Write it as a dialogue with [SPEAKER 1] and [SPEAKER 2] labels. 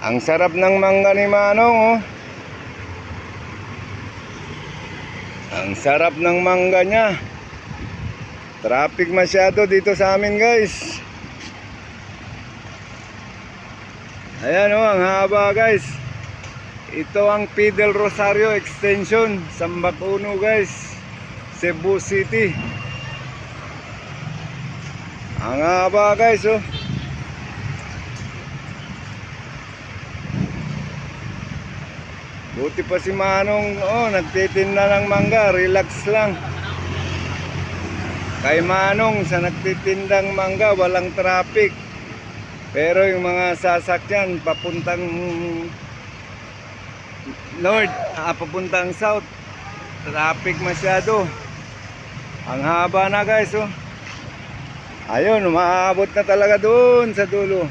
[SPEAKER 1] Ang sarap ng mangga ni Manong, oh. Ang sarap ng mangga niya. Traffic masyado dito sa amin, guys. Ayan, oh, ang haba, guys. Ito ang Fidel Rosario Extension, Sambacuno, guys. Cebu City. Ang haba, guys, oh. Buti pa si Manong, oh, nagtitinda ng mangga, relax lang. Kay Manong, sa nagtitindang mangga, walang traffic. Pero yung mga sasakyan, papuntang north, ah, papuntang south, traffic masyado. Ang haba na guys, oh. Ayun, umaabot na talaga doon sa dulo.